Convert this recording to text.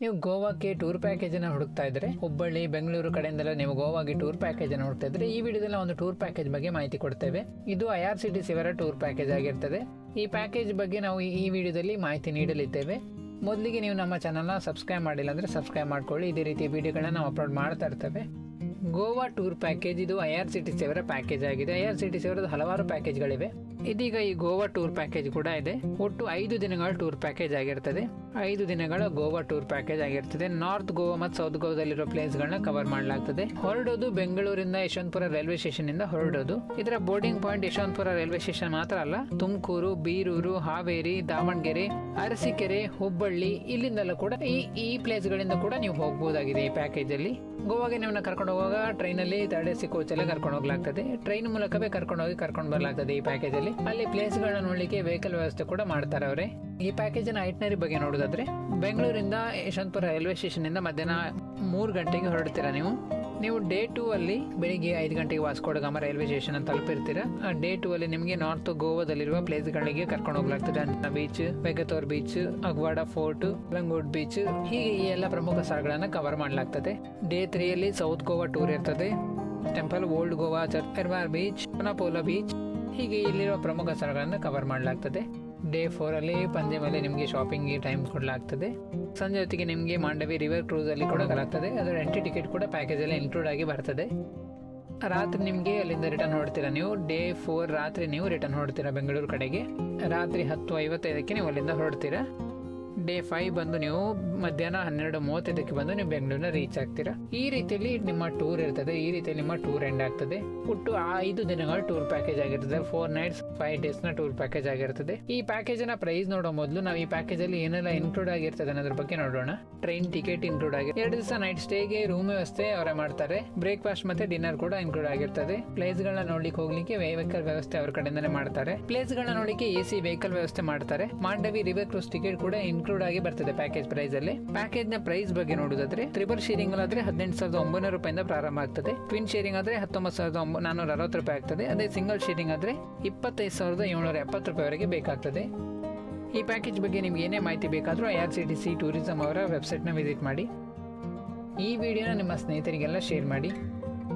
ನೀವು ಗೋವಾಕ್ಕೆ tour package ಅನ್ನ ಹುಡುಕ್ತಾ ಇದ್ರೆ, ಹುಬ್ಬಳ್ಳಿ, ಬೆಂಗಳೂರು ಕಡೆಯಿಂದೆಲ್ಲ ನೀವು ಗೋವಾಗೆ ಟೂರ್ ಪ್ಯಾಕೇಜ್ ಅನ್ನು ಹುಡುಕ್ತಾ ಇದ್ರೆ, ಈ ವಿಡಿಯೋದಲ್ಲಿ ಒಂದು ಟೂರ್ ಪ್ಯಾಕೇಜ್ ಬಗ್ಗೆ ಮಾಹಿತಿ ಕೊಡ್ತೇವೆ. ಇದು I R C T C tour package ಆಗಿರ್ತದೆ. ಈ ಪ್ಯಾಕೇಜ್ ಬಗ್ಗೆ ನಾವು ಈ ವಿಡಿಯೋದಲ್ಲಿ ಮಾಹಿತಿ ನೀಡಲಿದ್ದೇವೆ. ಮೊದಲಿಗೆ ನೀವು ನಮ್ಮ ಚಾನಲ್ನ ಸಬ್ಸ್ಕ್ರೈಬ್ ಮಾಡಿಲ್ಲ ಅಂದರೆ ಸಬ್ಸ್ಕ್ರೈಬ್ ಮಾಡ್ಕೊಳ್ಳಿ. ಇದೇ ರೀತಿ ವಿಡಿಯೋಗಳನ್ನ ನಾವು ಅಪ್ಲೋಡ್ ಮಾಡ್ತಾ ಇರ್ತೇವೆ. ಗೋವಾ ಟೂರ್ ಪ್ಯಾಕೇಜ್ ಇದು I R C T C package ಆಗಿದೆ. ಐ ಆರ್ ಸಿ ಟಿ ಸಿವರದ ಹಲವಾರು ಪ್ಯಾಕೇಜ್ಗಳಿವೆ. ಇದೀಗ ಈ ಗೋವಾ ಟೂರ್ ಪ್ಯಾಕೇಜ್ ಕೂಡ ಇದೆ. ಒಟ್ಟು ಐದು ದಿನಗಳ ಟೂರ್ ಪ್ಯಾಕೇಜ್ ಆಗಿರ್ತದೆ. ಐದು ದಿನಗಳ ಗೋವಾ ಟೂರ್ ಪ್ಯಾಕೇಜ್ ಆಗಿರ್ತದೆ. ನಾರ್ತ್ ಗೋವಾ ಮತ್ತು ಸೌತ್ ಗೋವಾದಲ್ಲಿರೋ ಪ್ಲೇಸ್ಗಳನ್ನ ಕವರ್ ಮಾಡಲಾಗ್ತದೆ. ಹೊರಡೋದು ಬೆಂಗಳೂರಿಂದ ಯಶವಂತಪುರ ರೈಲ್ವೆ ಸ್ಟೇಷನ್ ಇಂದ ಹೊರಡೋದು. ಇದರ boarding point Yeshwantpur railway station ಮಾತ್ರ ಅಲ್ಲ, ತುಮಕೂರು, ಬೀರೂರು, ಹಾವೇರಿ, ದಾವಣಗೆರೆ, ಅರಸೀಕೆರೆ, ಹುಬ್ಬಳ್ಳಿ ಇಲ್ಲಿಂದಲೂ ಕೂಡ ಈ ಈ ಪ್ಲೇಸ್ಗಳಿಂದ ಕೂಡ ನೀವು ಹೋಗಬಹುದಾಗಿದೆ ಈ ಪ್ಯಾಕೇಜ್ ಅಲ್ಲಿ ಗೋವಾಗೆ ನಿಮ್ಮನ್ನ ಕರ್ಕೊಂಡು ಹೋಗುವಾಗ ಟ್ರೈನಲ್ಲಿ ತರ್ಡ್ ಎ ಸಿ ಕೋಚ್ ಎಲ್ಲ ಕರ್ಕೊಂಡು ಹೋಗ್ಲಾಗ್ತದೆ. ಟ್ರೈನ್ ಮೂಲಕವೇ ಕರ್ಕೊಂಡು ಹೋಗಿ ಕರ್ಕೊಂಡು ಬರಲಾಗ್ತದೆ ಈ ಪ್ಯಾಕೇಜ್ ಅಲ್ಲಿ ಅಲ್ಲಿ. ಪ್ಲೇಸ್ಗಳನ್ನ ನೋಡ್ಲಿಕ್ಕೆ ವೆಹಿಕಲ್ ವ್ಯವಸ್ಥೆ ಕೂಡ ಮಾಡ್ತಾರೆ ಅವರೇ. ಈ ಪ್ಯಾಕೇಜ್ನ ಐಟ್ನರಿ ಬಗ್ಗೆ ನೋಡೋದಾದ್ರೆ, ಬೆಂಗಳೂರಿಂದ ಯಶವಂತಪುರ ರೈಲ್ವೆ ಸ್ಟೇಷನ್ ಇಂದ ಮಧ್ಯಾಹ್ನ ಮೂರು ಗಂಟೆಗೆ ಹೊರಡ್ತೀರಾ ನೀವು? ನೀವು ಡೇ ಟೂ ಅಲ್ಲಿ ಬೆಳಿಗ್ಗೆ ಐದು ಗಂಟೆಗೆ ವಾಸ್ಕೋಡಗಾಮ ರೈಲ್ವೆ ಸ್ಟೇಷನ್ ತಲುಪಿರ್ತೀರಾ? ಡೇ ಟೂ ಅಲ್ಲಿ ನಿಮಗೆ ನಾರ್ತ್ ಗೋವಾದಲ್ಲಿರುವ ಪ್ಲೇಸ್ಗಳಿಗೆ ಕರ್ಕೊಂಡು ಹೋಗ್ಲಾಗ್ತದೆ. Anjuna beach Vagator beach Aguada fort ಲಂಗೋಡ್ beach ಹೀಗೆ ಈ ಎಲ್ಲ ಪ್ರಮುಖ ಸ್ಥಳಗಳನ್ನು ಕವರ್ ಮಾಡಲಾಗ್ತದೆ. ಡೇ ತ್ರೀ ಅಲ್ಲಿ ಸೌತ್ ಗೋವಾ ಟೂರ್ ಇರ್ತದೆ. ಟೆಂಪಲ್ ಓಲ್ಡ್ ಗೋವಾ ಚರ್ಪೆರ್ವಾರ್ ಬೀಚ್ ಪನಾಪೋಲಾ ಬೀಚ್ ಹೀಗೆ ಇಲ್ಲಿರುವ ಪ್ರಮುಖ ಸ್ಥಳಗಳನ್ನು ಕವರ್ ಮಾಡಲಾಗ್ತದೆ. ಡೇ ಫೋರಲ್ಲಿ ಅಲ್ಲಿ ಮೇಲೆ ನಿಮಗೆ ಶಾಪಿಂಗ್ ಟೈಮ್ ಕೊಡಲಾಗ್ತದೆ. ಸಂಜೆ ಹೊತ್ತಿಗೆ ನಿಮಗೆ ಮಾಂಡವಿ ರಿವರ್ ಕ್ರೂಸಲ್ಲಿ ಕೊಡಲಾಗ್ತದೆ. ಅದರ ಎಂಟ್ರಿ ಟಿಕೆಟ್ ಕೂಡ ಪ್ಯಾಕೇಜ್ ಅಲ್ಲಿ ಇನ್ಕ್ಲೂಡ್ ಆಗಿ ಬರ್ತದೆ. ರಾತ್ರಿ ನಿಮಗೆ ಅಲ್ಲಿಂದ ರಿಟರ್ನ್ ಹೊರಡ್ತೀರಾ ನೀವು? ಡೇ ಫೋರ್ ರಾತ್ರಿ ನೀವು ರಿಟರ್ನ್ ಹೊರಡ್ತೀರಾ ಬೆಂಗಳೂರು ಕಡೆಗೆ? ರಾತ್ರಿ ಹತ್ತು ಐವತ್ತೈದಕ್ಕೆ ನೀವು ಅಲ್ಲಿಂದ ಹೊರಡ್ತೀರಾ? ಡೇ ಫೈವ್ ಬಂದು ನೀವು ಮಧ್ಯಾಹ್ನ ಹನ್ನೆರಡು ಮೂವತ್ತೈದಕ್ಕೆ ಬಂದು ನೀವು ಬೆಂಗಳೂರಿನ ರೀಚ್ ಆಗ್ತೀರಾ? ಈ ರೀತಿಯಲ್ಲಿ ನಿಮ್ಮ ಟೂರ್ ಇರ್ತದೆ. ಈ ರೀತಿಯಲ್ಲಿ ನಿಮ್ಮ ಟೂರ್ ಎಂಡ್ ಆಗ್ತದೆ. ಒಟ್ಟು ಐದು ದಿನಗಳ ಟೂರ್ ಪ್ಯಾಕೇಜ್ ಆಗಿರ್ತದೆ. ಫೋರ್ ನೈಟ್ಸ್ ಫೈವ್ ಡೇಸ್ನ ಟೂರ್ ಪ್ಯಾಕೇಜ್ ಆಗಿರ್ತದೆ. ಈ ಪ್ಯಾಕೇಜ್ನ ಪ್ರೈಸ್ ನೋಡೋ ಮೊದಲು ನಾವು ಈ ಪ್ಯಾಕೇಜ್ ಅಲ್ಲಿ ಏನೆಲ್ಲ ಇನ್ಕ್ಲೂಡ್ ಆಗಿರ್ತದೆ ಅನ್ನೋದ್ರ ಬಗ್ಗೆ ನೋಡೋಣ. ಟ್ರೈನ್ ಟಿಕೆಟ್ ಇನ್ಕ್ಲೂಡ್ ಆಗಿ ಎರಡು ದಿವಸ ನೈಟ್ ಸ್ಟೇಗೆ ರೂಮ್ ವ್ಯವಸ್ಥೆ ಅವರೇ ಮಾಡ್ತಾರೆ. ಬ್ರೇಕ್ಫಾಸ್ಟ್ ಮತ್ತೆ ಡಿನ್ನರ್ ಕೂಡ ಇನ್ಕ್ಲೂಡ್ ಆಗಿರ್ತದೆ. ಪ್ಲೇಸ್ ಗಳನ್ನ ನೋಡ್ಲಿಕ್ಕೆ ಹೋಗ್ಲಿಕ್ಕೆ ವೆಹಿಕಲ್ ವ್ಯವಸ್ಥೆ ಅವ್ರ ಕಡೆಯಿಂದನೇ ಮಾಡ್ತಾರೆ. ಪ್ಲೇಸ್ ಗಳನ್ನ ನೋಡ್ಲಿಕ್ಕೆ ಎ ಸಿ ವೆಹಿಕಲ್ ವ್ಯವಸ್ಥೆ ಮಾಡ್ತಾರೆ. ಮಾಂಡವಿ ರಿವರ್ ಕ್ರೂಸ್ ಟಿಕೆಟ್ ಕೂಡ ಇನ್ಕ್ಲೂಡ್ ಆಗಿ ಬರ್ತದೆ ಪ್ಯಾಕೇಜ್ ಪ್ರೈಸ್ ಅಲ್ಲಿ. ಪ್ಯಾಕೇಜ್ನ ಪ್ರೈಸ್ ಬಗ್ಗೆ ನೋಡೋದಾದ್ರೆ ತ್ರಿಬಲ್ ಶೇರಿಂಗ್ ಆದ್ರೆ ಹದಿನೆಂಟು ಸಾವಿರದ ಒಂಬೈನೂರು ರೂಪಾಯಿಂದ ಪ್ರಾರಂಭ ಆಗ್ತದೆ. ಟ್ವಿನ್ ಶೇರಿಂಗ್ ಆದ್ರೆ ಹತ್ತೊಂಬತ್ತು ಸಾವಿರದ ನಾನೂರ ಅರವತ್ತು ರೂಪಾಯಿ ಆಗ್ತದೆ. ಅದೇ ಸಿಂಗಲ್ ಶೇರಿಂಗ್ ಆದ್ರೆ ಇಪ್ಪತ್ತೈದು ಸಾವಿರದ ಏಳ್ನೂರ ಎಪ್ಪತ್ತು ರೂಪಾಯಿವರೆಗೆ ಬೇಕಾಗ್ತದೆ. ಈ ಪ್ಯಾಕೇಜ್ ಬಗ್ಗೆ ನಿಮ್ಗೆ ಏನೇ ಮಾಹಿತಿ ಬೇಕಾದರೂ I R C T C tourism ಅವರ ವೆಬ್ಸೈಟ್ನ ವಿಸಿಟ್ ಮಾಡಿ. ಈ ವಿಡಿಯೋನ ನಿಮ್ಮ ಸ್ನೇಹಿತರಿಗೆಲ್ಲ ಶೇರ್ ಮಾಡಿ.